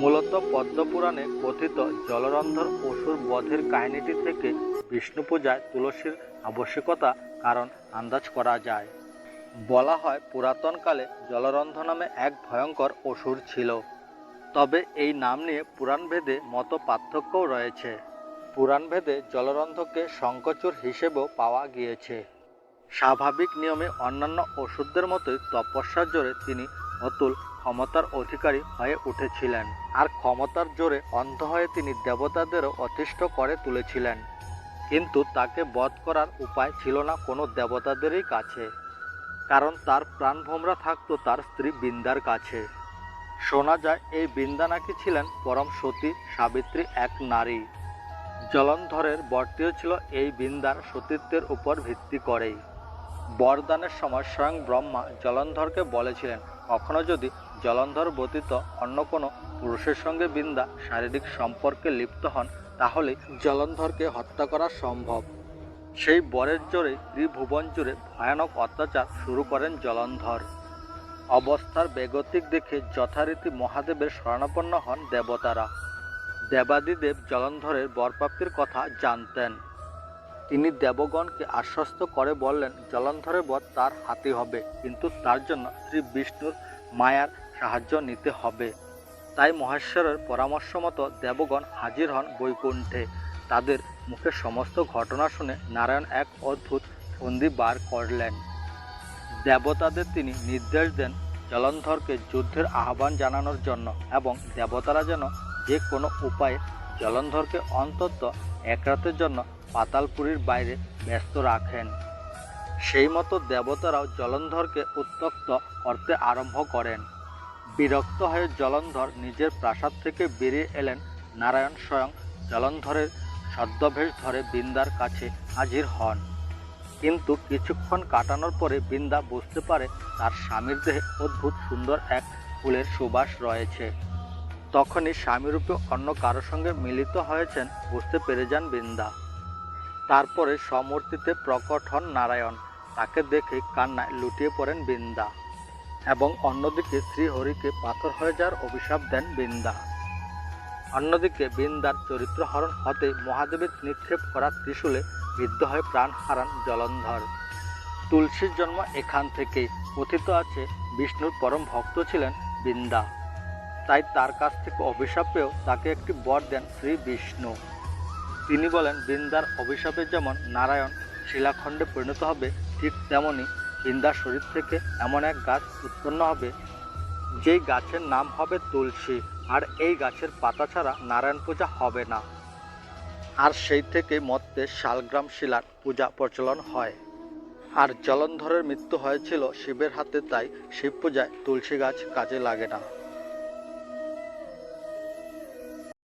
মূলত পদ্মপুরাণে কথিত জলরন্ধর অসুর বধের কাহিনীটি থেকে বিষ্ণু পূজায় তুলসীর আবশ্যকতা কারণ আন্দাজ করা যায়। বলা হয় পুরাতনকালে জলরন্ধ নামে এক ভয়ঙ্কর অসুর ছিল। তবে এই নাম নিয়ে পুরাণভেদে মত পার্থক্যও রয়েছে। পুরাণভেদে জলরন্ধকে শঙ্কচুর হিসেবেও পাওয়া গিয়েছে। স্বাভাবিক নিয়মে অন্যান্য ওষুধদের মতোই তপস্যার জোরে তিনি অতুল ক্ষমতার অধিকারী হয়ে উঠেছিলেন আর ক্ষমতার জোরে অন্ধ হয়ে তিনি দেবতাদেরও অতিষ্ঠ করে তুলেছিলেন। কিন্তু তাকে বধ করার উপায় ছিল না কোনো দেবতাদেরই কাছে, কারণ তার প্রাণভোমরা থাকত তার স্ত্রী বৃন্দার কাছে। শোনা যায়, এই বৃন্দা নাকি ছিলেন পরম সতী সাবিত্রী এক নারী। জলন্ধরের বর্তীয় ছিল এই বৃন্দার সতীত্বের উপর ভিত্তি করেই। বরদানের সময় স্বয়ং ব্রহ্মা জলন্ধরকে বলেছিলেন, কখনো যদি জলন্ধর ব্যতীত অন্য কোনো পুরুষের সঙ্গে বৃন্দা শারীরিক সম্পর্কে লিপ্ত হন তাহলে জলন্ধরকে হত্যা করা সম্ভব। সেই বরের জোরে ত্রিভুবন জুড়ে ভয়ানক অত্যাচার শুরু করেন জলন্ধর। অবস্থার বেগতিক দেখে যথারীতি মহাদেবের শরণাপন্ন হন দেবতারা। দেবাদিদেব জলন্ধরের বরপ্রাপ্তির কথা জানতেন। তিনি দেবগণকে আশ্বস্ত করে বললেন, জলন্ধরের বধ তার হাতে হবে, কিন্তু তার জন্য শ্রী বিষ্ণুর মায়ার সাহায্য নিতে হবে। তাই মহেশ্বরের পরামর্শ মতো দেবগণ হাজির হন বৈকুণ্ঠে। তাদের মুখে সমস্ত ঘটনা শুনে নারায়ণ এক অদ্ভুত ফন্দি বার করলেন। দেবতাদের তিনি নির্দেশ দেন জলন্ধরকে যুদ্ধের আহ্বান জানানোর জন্য এবং দেবতারা যেন যে কোনো উপায়ে জলন্ধরকে অন্তত এক রাতের জন্য পাতালপুরীর বাইরে ব্যস্ত রাখেন। সেই মতো দেবতারাও জলন্ধরকে উত্তক্ত করতে আরম্ভ করেন। বিরক্ত হয়ে জলন্ধর নিজের প্রাসাদ থেকে বেরিয়ে এলেন নারায়ণ স্বয়ং জলন্ধরের ছদ্মবেশ ধরে বৃন্দার কাছে হাজির হন। কিন্তু কিছুক্ষণ কাটানোর পরে বৃন্দা বুঝতে পারে তার স্বামীর দেহে অদ্ভুত সুন্দর এক ফুলের সুবাস রয়েছে। তখনই স্বামীরূপে অন্য কারও সঙ্গে মিলিত হয়েছেন বুঝতে পেরে যান বৃন্দা। তারপরে সমূর্তিতে প্রকট হন নারায়ণ। তাকে দেখে কান্নায় লুটিয়ে পড়েন বৃন্দা। এবং অন্যদিকে শ্রীহরিকে পাথর হয়ে যাওয়ার অভিশাপ দেন বৃন্দা। অন্যদিকে বৃন্দার চরিত্র হরণ হতে মহাদেবের নিক্ষেপ করা ত্রিশূলে বিদ্ধ হয়ে প্রাণ হারান জলন্ধর। তুলসীর জন্ম এখান থেকেই কথিত আছে, বিষ্ণুর পরম ভক্ত ছিলেন বৃন্দা। তাই তার কাছ থেকে অভিশাপ পেয়েও তাকে একটি বর দেন শ্রী বিষ্ণু। তিনি বলেন, বৃন্দার অভিশাপে যেমন নারায়ণ শিলাখণ্ডে পরিণত হবে, ঠিক তেমনি বৃন্দার শরীর থেকে এমন এক গাছ উৎপন্ন হবে, যেই গাছের নাম হবে তুলসী, আর এই গাছের পাতা ছাড়া নারায়ণ পূজা হবে না। আর সেই থেকে মত্তে শালগ্রাম শিলার পূজা প্রচলন হয়। আর জলন্ধরের মৃত্যু হয়েছিল শিবের হাতে, তাই শিব পূজায় তুলসী গাছ কাজে লাগে না।